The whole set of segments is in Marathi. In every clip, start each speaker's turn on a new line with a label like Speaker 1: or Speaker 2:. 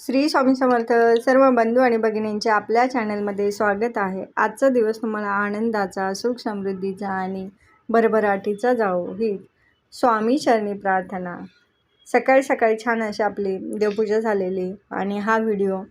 Speaker 1: श्री स्वामी समर्थ सर्व बंधू आणि भगिनींचे आपल्या चॅनलमध्ये स्वागत आहे. आजचा दिवस तुम्हाला आनंदाचा सुख समृद्धीचा आणि भरभराटीचा जाओ ही स्वामी चरणी प्रार्थना. सकाळी सकाळी छान अशी आपली देवपूजा झालेली आणि हा व्हिडिओ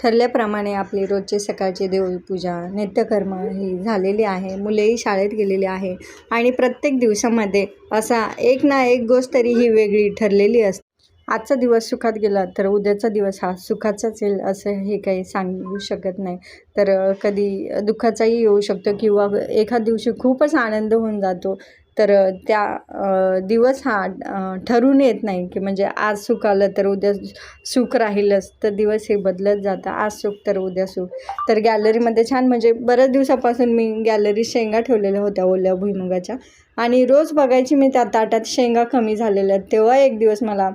Speaker 1: ठरल्याप्रमाणे आपली रोजची सकाळची देवपूजा नित्यकर्म ही झालेली आहे. मुलेही शाळेत गेलेली आहे आणि प्रत्येक दिवसामध्ये असा एक ना एक गोष्ट तरी ही वेगळी ठरलेली असते. आजचा दिवस सुखात गेला तर उद्याचा दिवस हा सुखाचाच येईल असं हे काही सांगू शकत नाही. तर कधी दुःखाचाही येऊ शकतो किंवा एखाद दिवशी खूपच आनंद होऊन जातो. तर त्या दिवस हा ठरून येत नाही की म्हणजे आज सुख आलं तर उद्या सुख राहीलच तर दिवस हे बदलत जातं. आज सुख तर उद्या सुख. तर गॅलरीमध्ये छान म्हणजे बऱ्याच दिवसापासून मी गॅलरीत शेंगा ठेवलेल्या होत्या ओल्या भुईमुगाच्या आणि रोज बघायची मी त्या ताटात शेंगा कमी झालेल्या आहेत. तेव्हा एक दिवस मला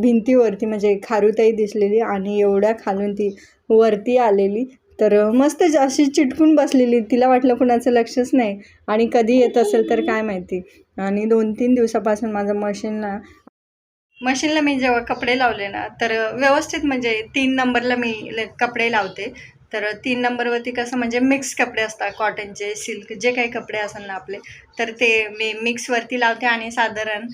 Speaker 1: भिंतीवरती म्हणजे खारुताई दिसलेली आणि एवढ्या खालून ती वरती आलेली. तर मस्त अशी चिटकून बसलेली. तिला वाटलं कुणाचं लक्षच नाही. आणि कधी येत असेल तर काय माहिती. आणि दोन तीन दिवसापासून माझं मशीनला मशीनला मी जेव्हा कपडे लावले ना तर व्यवस्थित म्हणजे तीन नंबरला मी कपडे लावते. तर तीन नंबरवरती कसं म्हणजे मिक्स कपडे असतात कॉटनचे सिल्क जे काही कपडे असेल ना आपले तर ते मी मिक्सवरती लावते आणि साधारण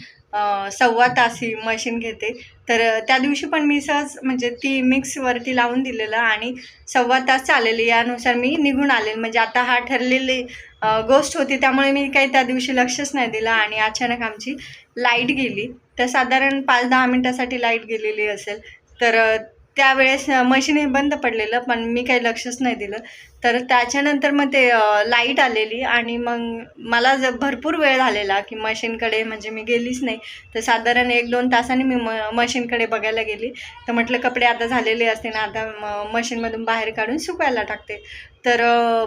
Speaker 1: सव्वा तास ही मशीन घेते. तर त्या दिवशी पण मी सहज म्हणजे ती मिक्सवरती लावून दिलेलं आणि सव्वा तास चाललेली. यानुसार मी निघून आले म्हणजे आता हा ठरलेली गोष्ट होती. त्यामुळे मी काही त्या दिवशी लक्षच नाही दिलं आणि अचानक आमची लाइट गेली. तर साधारण पाच दहा मिनटासाठी लाइट गेलेली असेल. तर त्यावेळेस मशीन हे बंद पडलेलं पण मी काही लक्षच नाही दिलं. तर त्याच्यानंतर मग ते लाइट आलेली आणि मग मला ज भरपूर वेळ झालेला की मशीनकडे म्हणजे मी गेलीच नाही. तर साधारण एक दोन तासांनी मी म मशीनकडे बघायला गेली. तर म्हटलं कपडे आता झालेले असते ना आता म मशीनमधून बाहेर काढून सुकायला टाकते. तर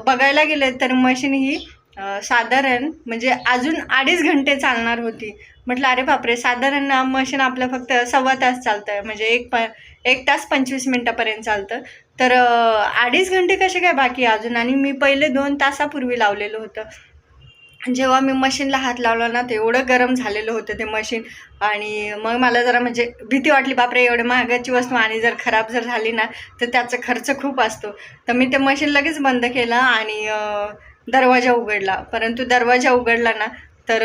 Speaker 1: बघायला गेले तर मशीन ही साधारण म्हणजे अजून अडीच घंटे चालणार होती. म्हटलं अरे बापरे साधारण मशीन आपलं फक्त सव्वा तास चालतं आहे म्हणजे एक प एक तास पंचवीस मिनटापर्यंत चालतं. तर अडीच घंटे कसे काय बाकी अजून? आणि मी पहिले दोन तासापूर्वी लावलेलं होतं. जेव्हा मी मशीनला हात लावला ना ते एवढं गरम झालेलं होतं ते मशीन. आणि मग मला जरा म्हणजे भीती वाटली बापरे एवढे महागाची वस्तू आणि जर खराब जर झाली ना तर त्याचा खर्च खूप असतो. तर मी ते मशीन लगेच बंद केलं आणि दरवाजा उघडला. परंतु दरवाजा उघडला ना तर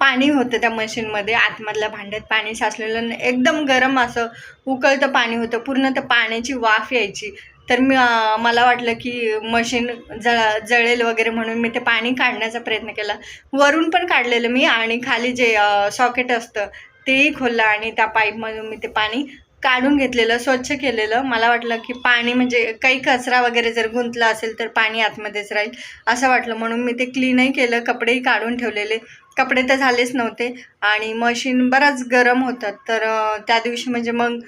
Speaker 1: पाणी होतं त्या मशीनमध्ये. आतमधल्या भांड्यात पाणी साचलेलं एकदम गरम असं उकळतं पाणी होतं. पूर्ण तर पाण्याची वाफ यायची. तर मी मला वाटलं की मशीन जळ जळेल वगैरे म्हणून मी ते पाणी काढण्याचा प्रयत्न केला. वरून पण काढलेलं मी आणि खाली जे सॉकेट असतं तेही खोललं आणि त्या पाईपमधून मी ते पाणी काढून घेतलेलं स्वच्छ केलेलं. मला वाटलं की पाणी म्हणजे काही कचरा वगैरे जर गुंतला असेल तर पाणी आतमध्येच राहील असं वाटलं. म्हणून मी ते क्लीनही केलं कपडेही काढून ठेवलेले. कपडे तर झालेच नव्हते आणि मशीन बराच गरम होतं. तर त्या दिवशी म्हणजे मग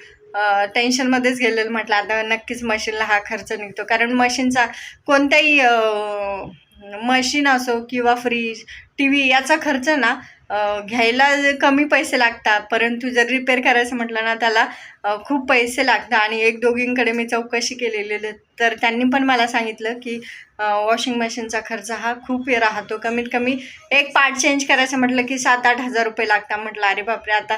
Speaker 1: टेन्शनमध्येच गेलेलं. म्हटलं आता नक्कीच मशीनला हा खर्च निघतो. कारण मशीनचा कोणताही मशीन असो किंवा फ्रीज टी व्ही याचा खर्च ना घ्यायला कमी पैसे लागतात. परंतु जर रिपेअर करायचं म्हटलं ना त्याला खूप पैसे लागतात. आणि एक दोघींकडे मी चौकशी केलेली तर त्यांनी पण मला सांगितलं की वॉशिंग मशीनचा खर्च हा खूप राहतो. कमीत कमी एक पार्ट चेंज करायचं म्हटलं की सात आठ हजार रुपये लागतात म्हटलं. अरे बापरे आता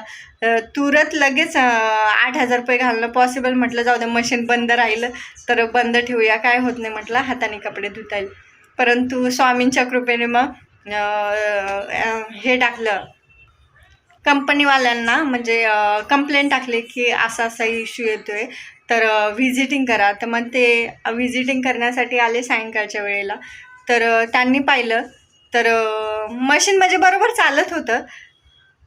Speaker 1: तुरंत लगेच आठ हजार रुपये घालणं पॉसिबल म्हटलं. जाऊ दे मशीन बंद राहिलं तर बंद ठेवूया. काय होत नाही म्हटलं. हाताने कपडे धुता येईल. परंतु स्वामींच्या कृपेने मग हे टाकलं. कंपनीवाल्यांना म्हणजे कंप्लेंट टाकली की असा असा इश्यू येतो आहे तर व्हिजिटिंग करा. तर मग ते व्हिजिटिंग करण्यासाठी आले सायंकाळच्या वेळेला. तर त्यांनी पाहिलं. तर मशीन म्हणजे बरोबर चालत होतं.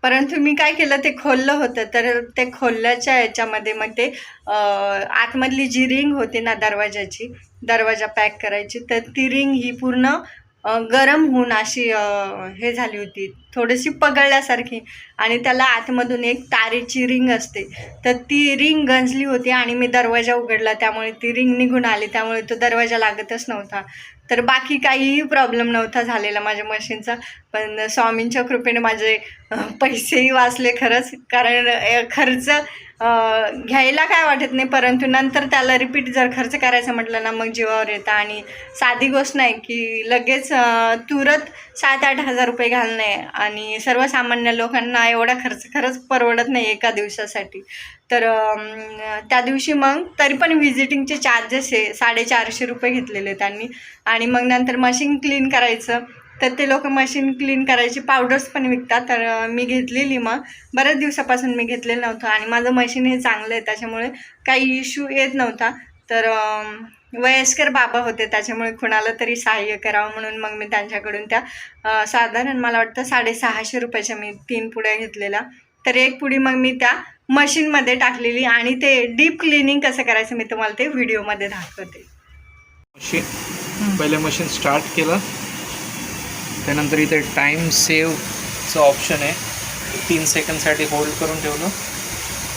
Speaker 1: परंतु मी काय केलं ते खोललं होतं. तर ते खोलल्याच्या याच्यामध्ये मग ते आतमधली जी रिंग होती ना दरवाजाची दरवाजा पॅक करायची तर ती रिंग ही पूर्ण गरम होऊन अशी हे झाली होती. थोडीशी पगळल्यासारखी. आणि त्याला आतमधून एक तारेची रिंग असते. तर ती रिंग गंजली होती आणि मी दरवाजा उघडला. त्यामुळे ती रिंग निघून आली. त्यामुळे तो दरवाजा लागतच नव्हता. तर बाकी काहीही प्रॉब्लेम नव्हता झालेला माझ्या मशीनचा. पण स्वामींच्या कृपेने माझे पैसेही वाचले खरंच. कारण खर्च घ्यायला काय वाटत नाही परंतु नंतर त्याला रिपीट जर खर्च करायचं म्हटलं ना मग जीवावर येतं. आणि साधी गोष्ट नाही की लगेच तुरत सात आठ हजार रुपये घालणे. आणि सर्वसामान्य लोकांना एवढा खर्च खरंच परवडत नाही एका दिवसासाठी. तर त्या दिवशी मग तरी पण व्हिजिटिंगचे चार्जेस हे साडेचारशे रुपये घेतलेले त्यांनी. आणि मग नंतर मशीन क्लीन करायचं. तर ते लोक मशीन क्लीन करायची पावडर्स पण विकतात. तर मी घेतलेली मग. बऱ्याच दिवसापासून मी घेतलेलं नव्हतं आणि माझं मशीन हे चांगलं आहे. त्याच्यामुळे काही इश्यू येत नव्हता. तर वयस्कर बाबा होते. त्याच्यामुळे कुणाला तरी सहाय्य करावं म्हणून मग मी त्यांच्याकडून त्या साधारण मला वाटतं साडेसहाशे रुपयाच्या मी तीन पुड्या घेतलेल्या. तर एक पुडी मग मी त्या मशीनमध्ये टाकलेली आणि ते डीप क्लिनिंग कसं करायचं मी तुम्हाला ते व्हिडिओमध्ये दाखवते.
Speaker 2: मशीन पहिले मशीन स्टार्ट केलं. त्यानंतर इथे टाईम सेवचं ऑप्शन आहे. तीन सेकंडसाठी होल्ड करून ठेवलं.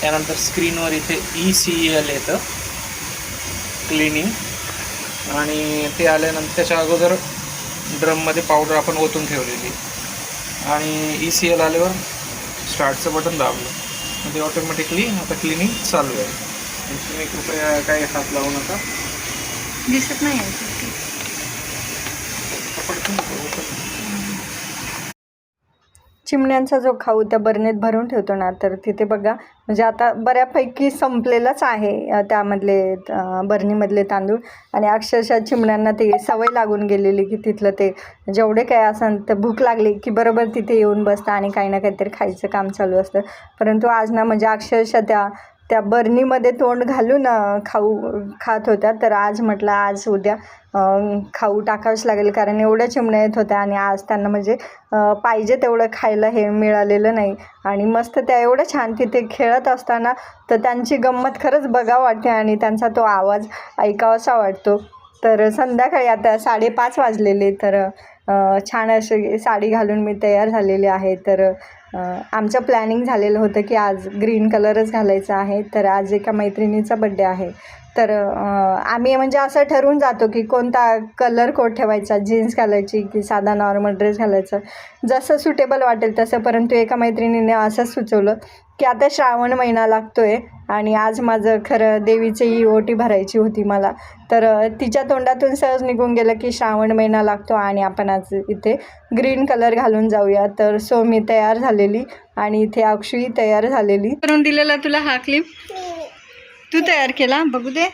Speaker 2: त्यानंतर स्क्रीनवर इथे ई सी एल येतं. क्लिनिंग आणि ते आल्यानंतर त्याच्या अगोदर ड्रममध्ये पावडर आपण ओतून ठेवलेली. आणि ई सी एल आल्यावर स्टार्टचं बटन दाबलं. म्हणजे ते ऑटोमॅटिकली आता क्लिनिंग चालू आहे. आणि तुम्ही कृपया काही हात लावू नका.
Speaker 1: दिसत नाही चिमण्यांचा जो खाऊ त्या बरणीत भरून ठेवतो ना तर तिथे बघा म्हणजे आता बऱ्यापैकी संपलेलाच आहे त्यामधले बरणीमधले तांदूळ. आणि अक्षरशः चिमण्यांना ते सवय लागून गेलेली की तिथलं ते जेवढे काय असं तर भूक लागली की बरोबर तिथे येऊन बसतं आणि काही ना काहीतरी खायचं काम चालू असतं. परंतु आज ना म्हणजे अक्षरशः त्या त्या बरणीमध्ये तोंड घालून खाऊ खात होत्या. तर आज म्हटलं आज उद्या खाऊ टाकावंच लागेल कारण एवढ्या चिमण्या येत होत्या आणि आज त्यांना म्हणजे पाहिजे तेवढं खायला हे मिळालेलं नाही. आणि मस्त त्या एवढं छान तिथे खेळत असताना तर त्यांची गंमत खरंच बघा वाटते आणि त्यांचा तो आवाज ऐकावासा वाटतो. तर संध्याकाळी आता साडेपाच वाजलेले तर छान असे साडी घालून मी तयार झालेली आहे. तर आमचं प्लॅनिंग झालेलं होतं की आज ग्रीन कलरच घालायचा आहे. तर आज एका मैत्रिणीचा बड्डे आहे. तर आम्ही म्हणजे असं ठरवून जातो की कोणता कलर कोट ठेवायचा? जीन्स घालायची की साधा नॉर्मल ड्रेस घालायचा? जसं सुटेबल वाटेल तसं. परंतु एका मैत्रिणीने असंच सुचवलं की आता श्रावण महिना लागतो आहे आणि आज माझं खरं देवीची ओटी भरायची होती मला. तर तिच्या तोंडातून सहज निघून गेलं की श्रावण महिना लागतो आणि आपण आज इथे ग्रीन कलर घालून जाऊया. तर सो मी तयार झालेली आणि इथे अक्षुही तयार झालेली. करून दिलेला तुला हा क्लिप तू तयार केला? बघू दे.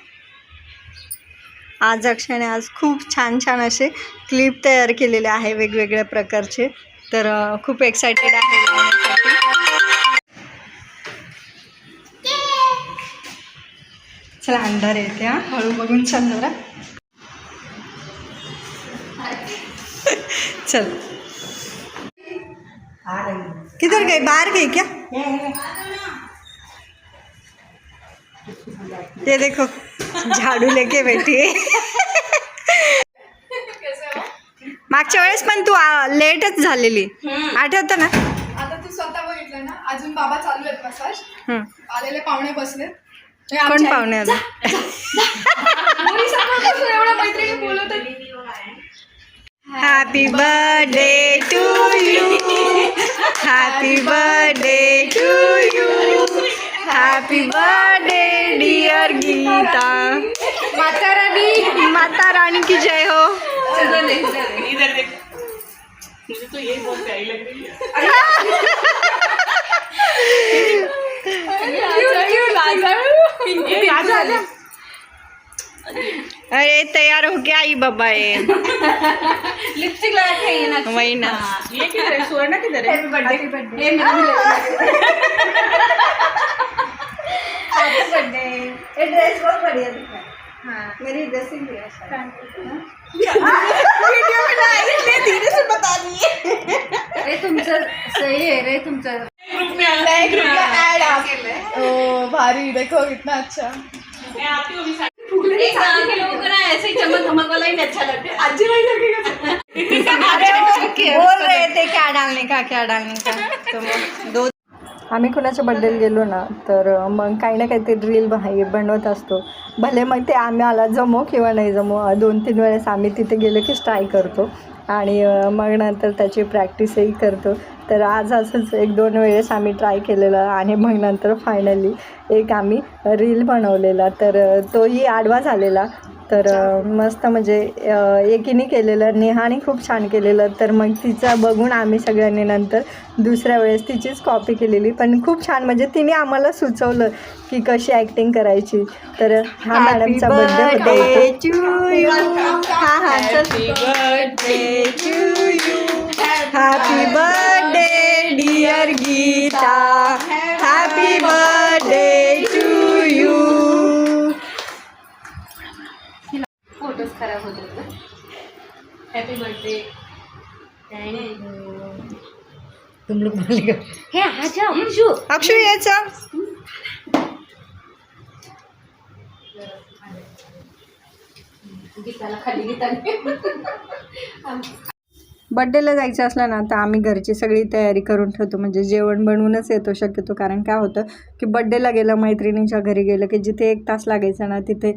Speaker 1: आज अक्षयने आज खूप छान छान असे क्लिप तयार केलेले आहे वेगवेगळ्या प्रकारचे. तर खूप एक्सायटेड आहे. चला अंधार येते हा. हळू बघून चल जरा. चल. किधर गए बाहर गए क्या? ये देखो झाडू लेके बैठी है. मागच्या वेळेस पण तू लेटच झालेली. आठवतं ना?
Speaker 3: आता तू स्वतः बघितलं ना? अजून बाबा चालू आहेत मसाज. आलेले पाहुणे बसले
Speaker 1: कोण पाहुणे आले
Speaker 3: बोलत
Speaker 1: happy birthday to you happy birthday to you happy birthday dear Geeta
Speaker 3: माता राणी
Speaker 1: माता रानी की जय हो. अरे तैयार हो गया आई बाबा ये।
Speaker 3: लिपस्टिक लगा के ये ना।
Speaker 1: वही ना।
Speaker 3: ये किधर है? सुवर्ण किधर है? हैप्पी बर्थडे ये मेरा हैप्पी बर्थडे
Speaker 1: ये ड्रेस बहुत बढ़िया दिख रहा है। हाँ। मेरी ड्रेसिंग भी
Speaker 3: धीरे से बता दिए रे तुमचं सही है रे तुमचं ग्रुप में नए ग्रुप का ऐड आप ओ भारी देखो कितना अच्छा. एक गाँव के लोगों को ना ऐसे ही चमक धमक वाला ही अच्छा लगता. है आज लगेगा
Speaker 1: बोल रहे थे क्या डालने का क्या डालने का? तो मग दो आम्ही कुणाच्या बड्डेला गेलो ना तर मग काही ना काहीतरी रील हे बनवत असतो. भले मग ते आम्हाला जमो किंवा नाही जमो दोन तीन वेळेस आम्ही तिथे गेलो की ट्राय करतो. आणि मग नंतर त्याची प्रॅक्टिसही करतो. तर आज असंच एक दोन वेळेस आम्ही ट्राय केलेलं आणि मग नंतर फायनली एक आम्ही रील बनवलेला. तर तोही आडवा झालेला. तर मस्त म्हणजे एकीने केलेलं नेहाने खूप छान केलेलं. तर मग तिचा बघून आम्ही सगळ्यांनी नंतर दुसऱ्या वेळेस तिचीच कॉपी केलेली. पण खूप छान म्हणजे तिने आम्हाला सुचवलं की कशी ॲक्टिंग करायची. तर हा मॅडमचा बर्थडे होता हा हा happy birthday dear Geeta happy birthday to you
Speaker 3: photos खराब होतात हॅपी बर्थडे
Speaker 4: तुम लोग बोलेगा
Speaker 3: हे आजा अंशू.
Speaker 1: अक्षु यायचा
Speaker 3: गीताला खाली गीताने
Speaker 1: बड्डेला जायचं असलं ना तर आम्ही घरची सगळी तयारी करून ठेवतो. म्हणजे जेवण बनवूनच येतो शक्यतो. कारण काय होतं की बड्डेला गेलं मैत्रिणींच्या घरी गेलं की जिथे एक तास लागायचा ना तिथे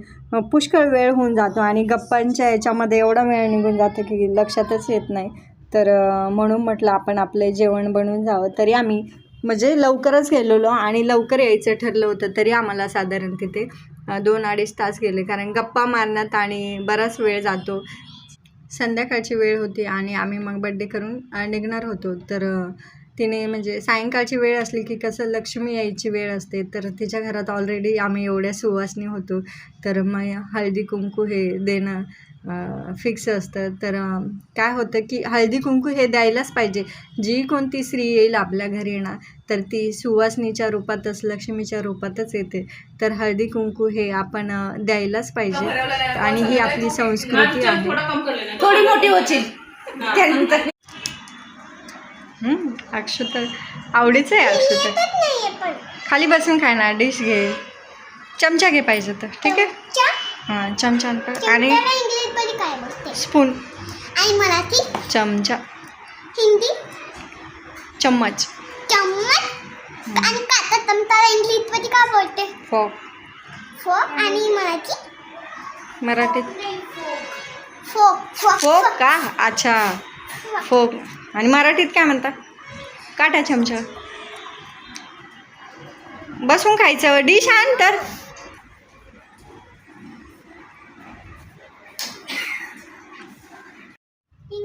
Speaker 1: पुष्कळ वेळ होऊन जातो. आणि गप्पांच्या याच्यामध्ये एवढा वेळ निघून जातो की लक्षातच येत नाही. तर म्हणून म्हटलं आपण आपले जेवण बनवून जावं. तरी आम्ही म्हणजे लवकरच गेलेलो आणि लवकर यायचं ठरलं होतं तरी आम्हाला साधारण तिथे दोन अडीच तास गेले. कारण गप्पा मारण्यात आणि बराच वेळ जातो. संध्याकाळची वेळ होती आणि आम्ही मग बड्डे करून निघणार होतो. तर तिने म्हणजे सायंकाळची वेळ असली की कसं लक्ष्मी यायची वेळ असते तर तिच्या घरात ऑलरेडी आम्ही एवढ्या सुवासनी होतो. तर मग हळदी कुंकू हे देणं फिक्स असतं. तर काय होतं की हळदी कुंकू हे द्यायलाच पाहिजे. जी कोणती स्त्री येईल आपल्या घरी ना तर ती सुवासनीच्या रूपातच लक्ष्मीच्या रूपातच येते. तर हळदी कुंकू हे आपण द्यायलाच पाहिजे. आणि ही आपली संस्कृती आहे.
Speaker 3: थोडी मोठी होशील. त्यानंतर.
Speaker 1: अक्षु तर आवडीचं आहे अक्षु तर खाली बसून खायना डिश घे. चमचा घे पाहिजे तर ठीक आहे? हां चमचा आण स्पून.
Speaker 5: आणि मराठी?
Speaker 1: चमचा.
Speaker 5: हिंदी?
Speaker 1: चम्मच.
Speaker 5: चम्मच? आणि चमचाला काय बोलते?
Speaker 1: फॉक.
Speaker 5: फो आणि मराठी?
Speaker 1: मराठीत.
Speaker 5: फो फो
Speaker 1: फोक का? अच्छा. फोक. आणि मराठीत काय म्हणता? काटा चमचा. बसून खायचं. डिश आण तर.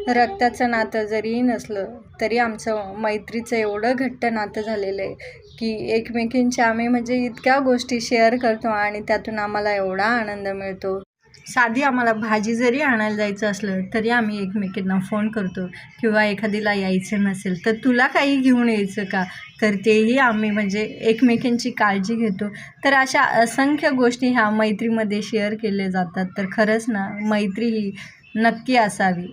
Speaker 1: रक्ताचं नातं जरी नसलं तरी आमचं मैत्रीचं एवढं घट्ट नातं झालेलं आहे की एकमेकींच्या आम्ही म्हणजे इतक्या गोष्टी शेअर करतो आणि त्यातून आम्हाला एवढा आनंद मिळतो. साधी आम्हाला भाजी जरी आणायला जायचं असलं तरी आम्ही एकमेकींना फोन करतो किंवा एखादीला यायचं नसेल तर तुला काही घेऊन यायचं का? तर तेही आम्ही म्हणजे एकमेकींची काळजी घेतो. तर अशा असंख्य गोष्टी ह्या मैत्रीमध्ये शेअर केल्या जातात. तर खरंच ना मैत्री ही नक्की असावी.